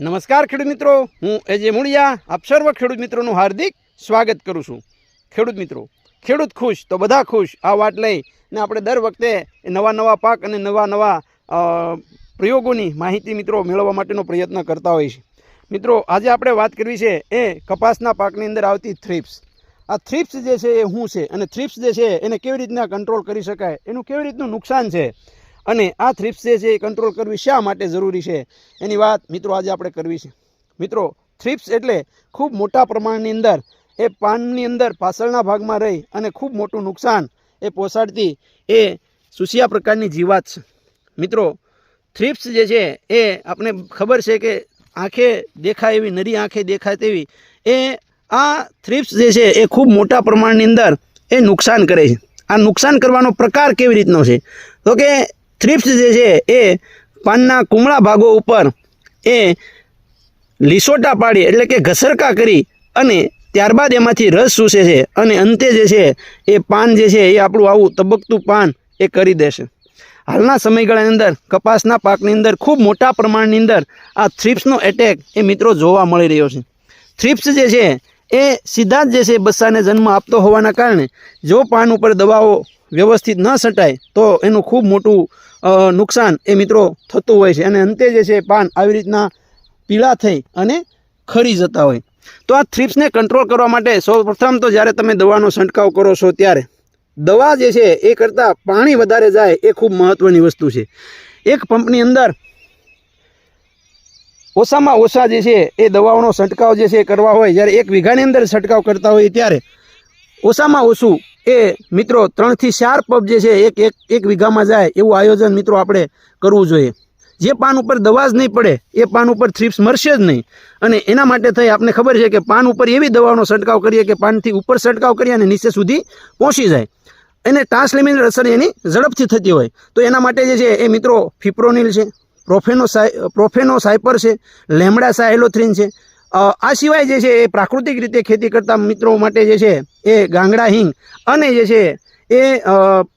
નમસ્કાર ખેડૂત મિત્રો, હું એજે મુળિયા, આપ સર્વ ખેડૂત મિત્રોનું હાર્દિક સ્વાગત કરું છું. ખેડૂત મિત્રો, ખેડૂત ખુશ તો બધા ખુશ, આ વાત લઈ ને આપણે દર વખતે નવા નવા પાક અને નવા નવા પ્રયોગોની માહિતી મિત્રો મેળવવા માટેનો પ્રયત્ન કરતા હોઈએ છીએ. મિત્રો, આજે આપણે વાત કરવી છે એ કપાસના પાકની અંદર આવતી થ્રીપ્સ આ થ્રીપ્સ જે છે એ શું છે? અને થ્રીપ્સ જે છે એને કેવી રીતના કંટ્રોલ કરી શકાય? એનું કેવી રીતનું નુકસાન છે? અને આ થ્રીપ્સ છે એ કંટ્રોલ કરવી શા માટે જરૂરી છે? એની વાત મિત્રો આજે આપણે કરવી છે. મિત્રો થ્રીપ્સ એટલે ખૂબ મોટા પ્રમાણની અંદર એ પાનની અંદર પાછળના ભાગમાં રહી અને ખૂબ મોટું નુકસાન એ પહોંચાડતી એ સુસિયા પ્રકારની જીવાત છે. મિત્રો થ્રીપ્સ જે છે એ આપણે ખબર છે કે આંખે દેખાય એવી, નરી આંખે દેખાય તેવી, એ આ થ્રીપ્સ જે છે એ ખૂબ મોટા પ્રમાણની અંદર એ નુકસાન કરે છે. આ નુકસાન કરવાનો પ્રકાર કેવી રીતનો છે? તો કે થ્રીપ્સ જે છે એ પાનના કુમળા ભાગો ઉપર એ લીસોટા પાડી એટલે કે ઘસરકા કરી અને ત્યારબાદ એમાંથી રસ ચૂસે છે અને અંતે જે છે એ પાન જે છે એ આપણું આવું તબકતું પાન એ કરી દેશે. હાલના સમયગાળાની અંદર, કપાસના પાકની અંદર, ખૂબ મોટા પ્રમાણની અંદર આ થ્રિપ્સનો એટેક એ મિત્રો જોવા મળી રહ્યો છે. થ્રિપ્સ જે છે એ સીધા જ જે છે બચ્ચાને જન્મ આપતો હોવાના કારણે જો પાન ઉપર દવાઓ વ્યવસ્થિત ન છટાય તો એનું ખૂબ મોટું નુકસાન એ મિત્રો થતું હોય છે. અને અંતે જે છે, પાન આવી રીતના પીળા થઈ અને ખરી જતા હોય. તો આ થ્રીપ્સને કંટ્રોલ કરવા માટે સૌપ્રથમ તો જ્યારે તમે દવાનો છંટકાવ કરો છો ત્યારે દવા જે છે, એ કરતાં પાણી વધારે જાય એ ખૂબ મહત્ત્વની વસ્તુ છે. એક પંપની અંદર ઓછામાં ઓછા જે છે, એ દવાઓનો છંટકાવ જે છે, એ કરવા હોય. જ્યારે એક વીઘાની અંદર છંટકાવ કરતા હોય ત્યારે ઓછામાં ઓછું એ મિત્રો, ત્રણથી ચાર પબ જે છે, એક એક એક વીઘામાં જાય એવું આયોજન મિત્રો આપણે કરવું જોઈએ. જે પાન ઉપર દવા જ નહીં પડે, એ પાન ઉપર થ્રીપ્સ મરશે જ નહીં. અને એના માટે થઈ આપણે ખબર છે કે પાન ઉપર એવી દવાનો છંટકાવ કરીએ કે પાનથી ઉપર છંટકાવ કરીએ અને નીચે સુધી પહોંચી જાય. એને ટ્રાન્સલિમિનલ અસર એની ઝડપથી થતી હોય. તો એના માટે જે છે, એ મિત્રો ફિપ્રોનિલ છે, પ્રોફેનો પ્રોફેનો સાયપર છે, લેમડા સાયલોથ્રીન છે આ સિવાય જે છે એ પ્રાકૃતિક રીતે ખેતી કરતા મિત્રો માટે જે છે એ ગાંગડા, હિંગ અને જે છે એ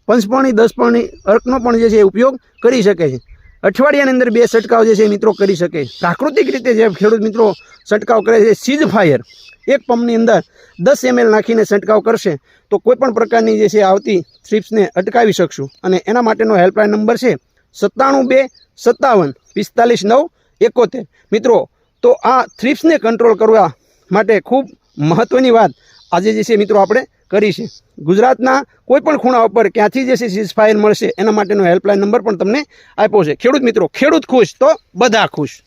પંચપણી, દસપણી અર્કનો પણ જે છે ઉપયોગ કરી શકે છે. અઠવાડિયાની અંદર બે છંટકાવ જે છે મિત્રો કરી શકે પ્રાકૃતિક રીતે જે ખેડૂત મિત્રો છંટકાવ કરે છે સીઝ ફાયર એક પંપની અંદર દસ એમએલ નાખીને છંટકાવ કરશે તો કોઈપણ પ્રકારની જે છે આવતી થ્રીપ્સને અટકાવી શકશું. અને એના માટેનો હેલ્પલાઇન નંબર છે સત્તાણું બે સત્તાવન પિસ્તાલીસ નવ એકોતેર. મિત્રો તો આ થ્રીપ્સને કંટ્રોલ કરવા માટે ખૂબ મહત્ત્વની વાત આજે જે છે મિત્રો આપણે કરી છે. ગુજરાતના કોઈ પણ ખૂણા ઉપર ક્યાંથી જે છે સીઝ ફાયર મળશે એના માટેનો હેલ્પલાઇન નંબર પણ તમને આપ્યો છે. ખેડૂત મિત્રો, ખેડૂત ખુશ તો બધા ખુશ.